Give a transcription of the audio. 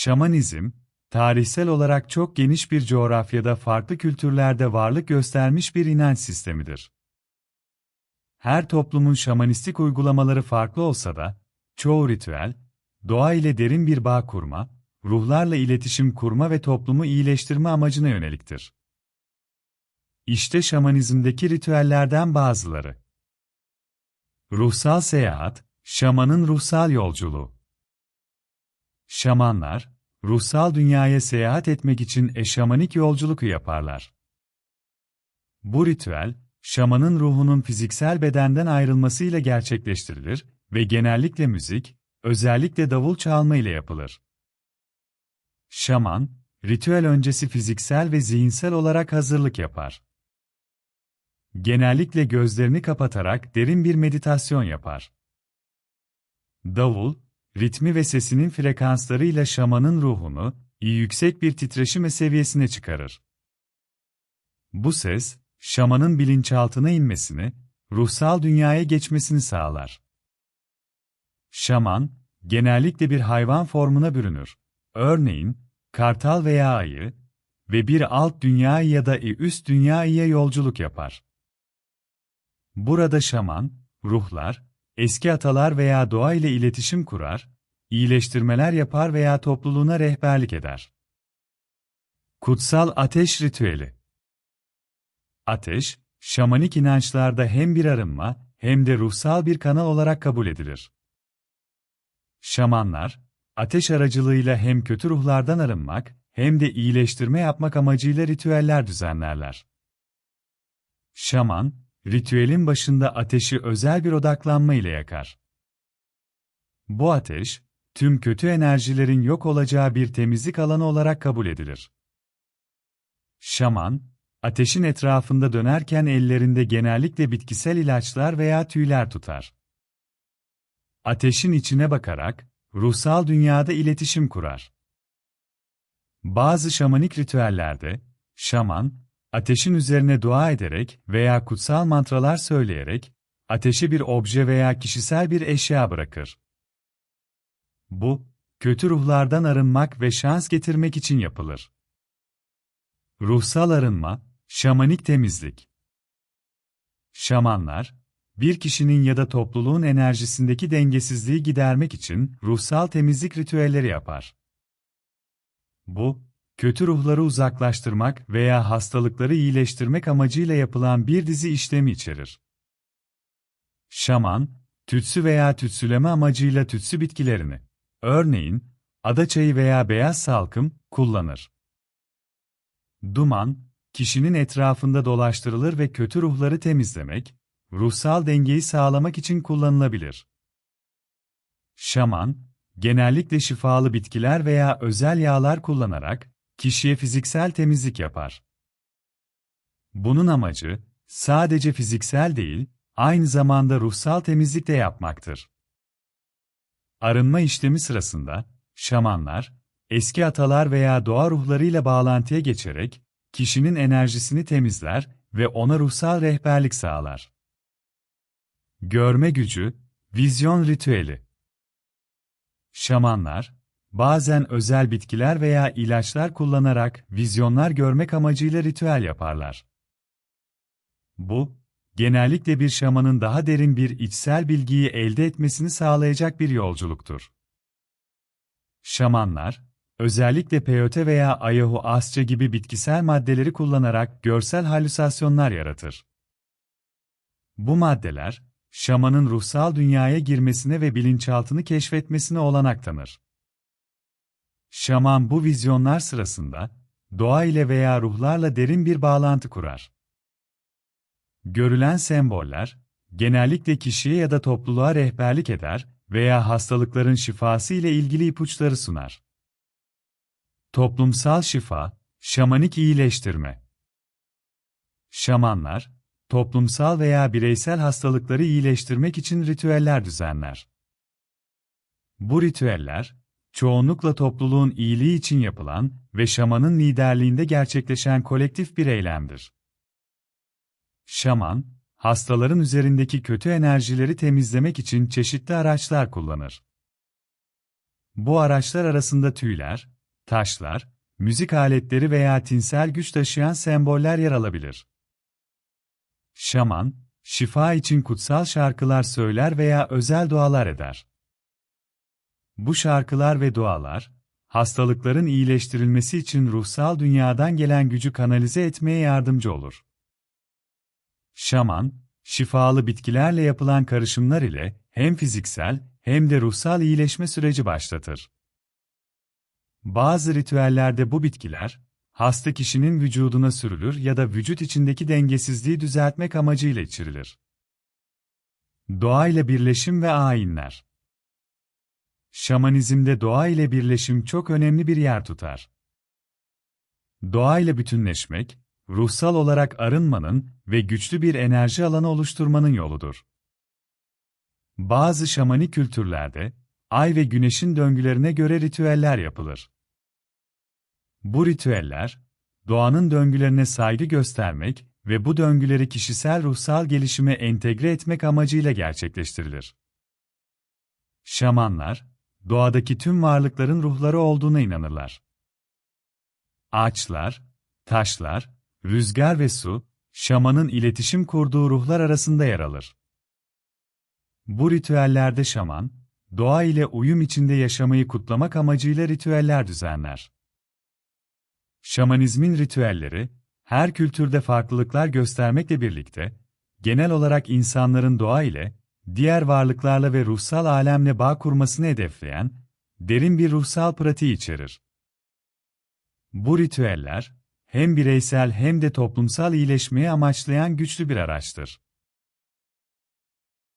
Şamanizm, tarihsel olarak çok geniş bir coğrafyada farklı kültürlerde varlık göstermiş bir inanç sistemidir. Her toplumun şamanistik uygulamaları farklı olsa da, çoğu ritüel, doğa ile derin bir bağ kurma, ruhlarla iletişim kurma ve toplumu iyileştirme amacına yöneliktir. İşte şamanizmdeki ritüellerden bazıları. Ruhsal seyahat, şamanın ruhsal yolculuğu. Şamanlar, ruhsal dünyaya seyahat etmek için eşamanik yolculuk yaparlar. Bu ritüel, şamanın ruhunun fiziksel bedenden ayrılmasıyla gerçekleştirilir ve genellikle müzik, özellikle davul çalma ile yapılır. Şaman, ritüel öncesi fiziksel ve zihinsel olarak hazırlık yapar. Genellikle gözlerini kapatarak derin bir meditasyon yapar. Davul, ritmi ve sesinin frekanslarıyla şamanın ruhunu, iyi yüksek bir titreşime seviyesine çıkarır. Bu ses, şamanın bilinçaltına inmesini, ruhsal dünyaya geçmesini sağlar. Şaman, genellikle bir hayvan formuna bürünür. Örneğin, kartal veya ayı ve bir alt dünya ya da üst dünyaya yolculuk yapar. Burada şaman, ruhlar, eski atalar veya doğa ile iletişim kurar, iyileştirmeler yapar veya topluluğuna rehberlik eder. Kutsal Ateş Ritüeli Ateş, şamanik inançlarda hem bir arınma hem de ruhsal bir kanal olarak kabul edilir. Şamanlar, ateş aracılığıyla hem kötü ruhlardan arınmak hem de iyileştirme yapmak amacıyla ritüeller düzenlerler. Şaman, ritüelin başında ateşi özel bir odaklanma ile yakar. Bu ateş, tüm kötü enerjilerin yok olacağı bir temizlik alanı olarak kabul edilir. Şaman, ateşin etrafında dönerken ellerinde genellikle bitkisel ilaçlar veya tüyler tutar. Ateşin içine bakarak, ruhsal dünyada iletişim kurar. Bazı şamanik ritüellerde, şaman, ateşin üzerine dua ederek veya kutsal mantralar söyleyerek, ateşe bir obje veya kişisel bir eşya bırakır. Bu, kötü ruhlardan arınmak ve şans getirmek için yapılır. Ruhsal arınma, şamanik temizlik. Şamanlar, bir kişinin ya da topluluğun enerjisindeki dengesizliği gidermek için ruhsal temizlik ritüelleri yapar. Bu, kötü ruhları uzaklaştırmak veya hastalıkları iyileştirmek amacıyla yapılan bir dizi işlemi içerir. Şaman, tütsü veya tütsüleme amacıyla tütsü bitkilerini, örneğin, adaçayı veya beyaz salkım, kullanır. Duman, kişinin etrafında dolaştırılır ve kötü ruhları temizlemek, ruhsal dengeyi sağlamak için kullanılabilir. Şaman, genellikle şifalı bitkiler veya özel yağlar kullanarak, kişiye fiziksel temizlik yapar. Bunun amacı, sadece fiziksel değil, aynı zamanda ruhsal temizlik de yapmaktır. Arınma işlemi sırasında, şamanlar, eski atalar veya doğa ruhlarıyla bağlantıya geçerek, kişinin enerjisini temizler ve ona ruhsal rehberlik sağlar. Görme gücü, vizyon ritüeli. Şamanlar, bazen özel bitkiler veya ilaçlar kullanarak vizyonlar görmek amacıyla ritüel yaparlar. Bu, genellikle bir şamanın daha derin bir içsel bilgiyi elde etmesini sağlayacak bir yolculuktur. Şamanlar, özellikle peyote veya ayahuasca gibi bitkisel maddeleri kullanarak görsel halüsinasyonlar yaratır. Bu maddeler, şamanın ruhsal dünyaya girmesine ve bilinçaltını keşfetmesine olanak tanır. Şaman bu vizyonlar sırasında, doğa ile veya ruhlarla derin bir bağlantı kurar. Görülen semboller, genellikle kişiye ya da topluluğa rehberlik eder veya hastalıkların şifası ile ilgili ipuçları sunar. Toplumsal şifa, şamanik iyileştirme. Şamanlar, toplumsal veya bireysel hastalıkları iyileştirmek için ritüeller düzenler. Bu ritüeller, çoğunlukla topluluğun iyiliği için yapılan ve şamanın liderliğinde gerçekleşen kolektif bir eylemdir. Şaman, hastaların üzerindeki kötü enerjileri temizlemek için çeşitli araçlar kullanır. Bu araçlar arasında tüyler, taşlar, müzik aletleri veya tinsel güç taşıyan semboller yer alabilir. Şaman, şifa için kutsal şarkılar söyler veya özel dualar eder. Bu şarkılar ve dualar, hastalıkların iyileştirilmesi için ruhsal dünyadan gelen gücü kanalize etmeye yardımcı olur. Şaman, şifalı bitkilerle yapılan karışımlar ile hem fiziksel hem de ruhsal iyileşme süreci başlatır. Bazı ritüellerde bu bitkiler, hasta kişinin vücuduna sürülür ya da vücut içindeki dengesizliği düzeltmek amacıyla içirilir. Doğa ile birleşim ve ayinler Şamanizmde doğa ile birleşim çok önemli bir yer tutar. Doğa ile bütünleşmek, ruhsal olarak arınmanın ve güçlü bir enerji alanı oluşturmanın yoludur. Bazı şamani kültürlerde, ay ve güneşin döngülerine göre ritüeller yapılır. Bu ritüeller, doğanın döngülerine saygı göstermek ve bu döngüleri kişisel ruhsal gelişime entegre etmek amacıyla gerçekleştirilir. Şamanlar, doğadaki tüm varlıkların ruhları olduğuna inanırlar. Ağaçlar, taşlar, rüzgar ve su, şamanın iletişim kurduğu ruhlar arasında yer alır. Bu ritüellerde şaman, doğa ile uyum içinde yaşamayı kutlamak amacıyla ritüeller düzenler. Şamanizmin ritüelleri, her kültürde farklılıklar göstermekle birlikte, genel olarak insanların doğa ile, diğer varlıklarla ve ruhsal alemle bağ kurmasını hedefleyen, derin bir ruhsal pratiği içerir. Bu ritüeller, hem bireysel hem de toplumsal iyileşmeyi amaçlayan güçlü bir araçtır.